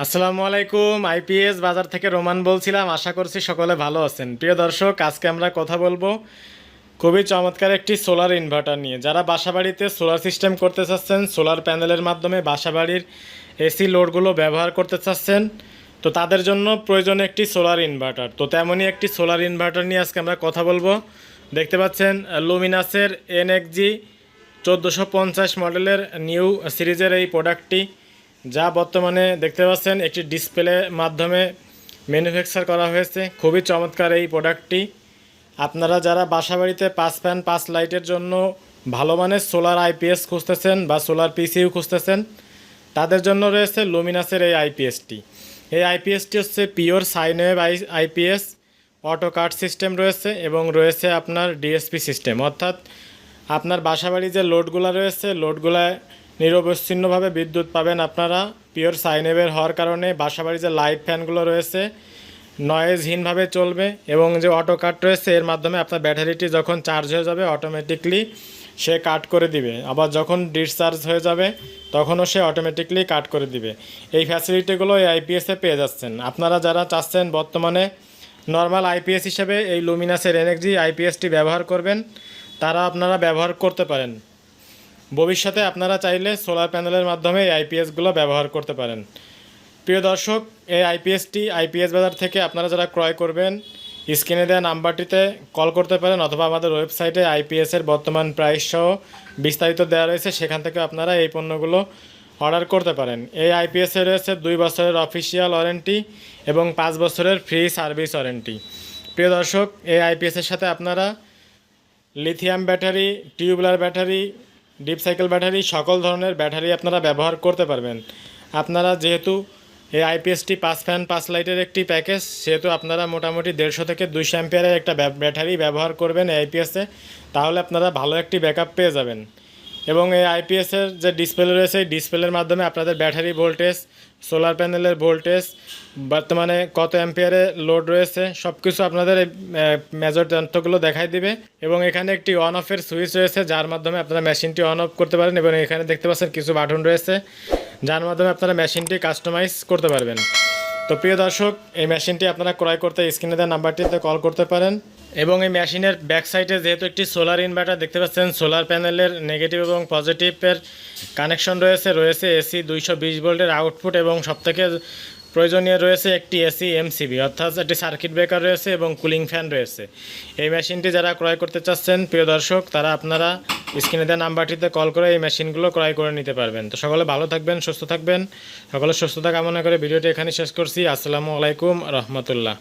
আসসালামু আলাইকুম, আইপিএস বাজার থেকে রোমান বলছিলাম, আশা করছি সকলে ভালো আছেন। প্রিয় দর্শক, আজকে আমরা কথা বলব খুবই চমৎকার একটি সোলার ইনভার্টার নিয়ে। যারা বাসাবাড়িতে সোলার সিস্টেম করতে চাচ্ছেন, সোলার প্যানেলের মাধ্যমে বাসাবাড়ির এসি লোডগুলো ব্যবহার করতে চাচ্ছেন, তো তাদের জন্য প্রয়োজন একটি সোলার ইনভার্টার। তো তেমনই একটি সোলার ইনভার্টার নিয়ে আজকে আমরা কথা বলব। দেখতে পাচ্ছেন, লুমিনাসের এনএক্সজি চোদ্দোশো পঞ্চাশ মডেলের নিউ সিরিজের এই প্রোডাক্টটি। যা বর্তমানে দেখতে পাচ্ছেন, একটি ডিসপ্লে মাধ্যমে ম্যানুফ্যাকচার করা হয়েছে। খুবই চমৎকার এই প্রোডাক্টটি আপনারা যারা বাসাবাড়িতে পাঁচ ফ্যান পাঁচ লাইটের জন্য ভালো মানের সোলার আইপিএস খুঁজতেছেন বা সোলার পিসিউ খুঁজতেছেন, তাদের জন্য রয়েছে লুমিনাসের এই আইপিএসটি এই আইপিএসটি হচ্ছে pure sine wave I IPS auto cut system রয়েছে এবং রয়েছে আপনার ডিএসপি সিস্টেম অর্থাৎ আপনার বাসাবাড়ি যে লোডগুলো রয়েছে লোডগুলায় নিরবচ্ছিন্নভাবে বিদ্যুৎ পাবেন আপনারা। পিওর সাইনেবের হওয়ার কারণে বাসাবাড়ি যে লাইট ফ্যানগুলো রয়েছে। নয়েজহীনভাবে চলবে এবং যে অটো কাট রয়েছে, এর মাধ্যমে আপনার ব্যাটারিটি যখন চার্জ হয়ে যাবে অটোমেটিকলি সে কাট করে দিবে। আবার যখন ডিসচার্জ হয়ে যাবে, তখনও সে অটোমেটিকলি কাট করে দিবে। এই ফ্যাসিলিটিগুলো এই আইপিএসে পেয়ে যাচ্ছেন। আপনারা যারা চাচ্ছেন বর্তমানে নর্মাল আইপিএস হিসেবে এই লুমিনাসের এনএক্সজি আইপিএসটি ব্যবহার করবেন, তারা আপনারা ব্যবহার করতে পারেন। ভবিষ্যতে আপনারা চাইলে সোলার প্যানেলের মাধ্যমে এই আইপিএসগুলো ব্যবহার করতে পারেন। প্রিয় দর্শক, এই আইপিএসটি আইপিএস বাজার থেকে আপনারা যারা ক্রয় করবেন, স্ক্রিনে দেওয়া নাম্বারটিতে কল করতে পারেন অথবা আমাদের ওয়েবসাইটে আইপিএসের বর্তমান প্রাইস সহ বিস্তারিত দেওয়া রয়েছে, সেখান থেকে আপনারা এই পণ্যগুলো অর্ডার করতে পারেন। এই আইপিএসে রয়েছে দুই বছরের অফিসিয়াল ওয়ারেন্টি এবং পাঁচ বছরের ফ্রি সার্ভিস ওয়ারেন্টি প্রিয় দর্শক, এই আইপিএসের সাথে আপনারা lithium battery tubular battery deep cycle battery, সকল ধরনের ব্যাটারি আপনারা ব্যবহার করতে পারবেন। আপনারা যেহেতু এই আইপিএসটি পাঁচ ফ্যান, পাঁচ লাইটের একটি প্যাকেজ, সেহেতু আপনারা মোটামুটি দেড়শো থেকে দুইশো অ্যাম্পিয়ারের একটা ব্যাটারি ব্যবহার করবেন আইপিএসে তাহলে আপনারা ভালো একটি ব্যাকআপ পেয়ে যাবেন। এবং এই আইপিএসের যে ডিসপ্লে রয়েছে, এই ডিসপ্লের মাধ্যমে আপনাদের ব্যাটারি ভোল্টেজ সোলার প্যানেলের ভোল্টেজ বর্তমানে কত অ্যাম্পিয়ারে লোড রয়েছে সব কিছু আপনাদের এই মেজর যন্ত্রগুলো দেখাই দিবে। এবং এখানে একটি অন অফের সুইচ রয়েছে, যার মাধ্যমে আপনারা মেশিনটি অন অফ করতে পারেন এবং এখানে দেখতে পাচ্ছেন কিছু বাটন রয়েছে, যার মাধ্যমে আপনারা মেশিনটি কাস্টমাইজ করতে পারবেন। তো প্রিয় দর্শক, এই মেশিনটি আপনারা ক্রয় করতে স্ক্রিনে দেওয়া নাম্বারটিতে কল করতে পারেন। এবং এই মেশিনের ব্যাক সাইডে যেহেতু একটি সোলার ইনভার্টার দেখতে পাচ্ছেন সোলার প্যানেলের নেগেটিভ এবং পজিটিভের কানেকশন রয়েছে রয়েছে এসি দুইশো বিশ ভোল্টের আউটপুট এবং সবথেকে প্রয়োজনীয় রয়েছে একটি এসি এমসিবি অর্থাৎ একটি সার্কিট ব্রেকার রয়েছে এবং কুলিং ফ্যান রয়েছে। এই মেশিনটি যারা ক্রয় করতে চাচ্ছেন, প্রিয় দর্শক, তারা আপনারা স্ক্রিনে দেওয়া নাম্বারটিতে কল করে এই মেশিনগুলো ক্রয় করে নিতে পারবেন। তো সকলে ভালো থাকবেন, সুস্থ থাকবেন। সকলে সুস্থতা কামনা করে ভিডিওটি এখানে শেষ করছি। আসসালামু আলাইকুম, রহমতুল্লাহ।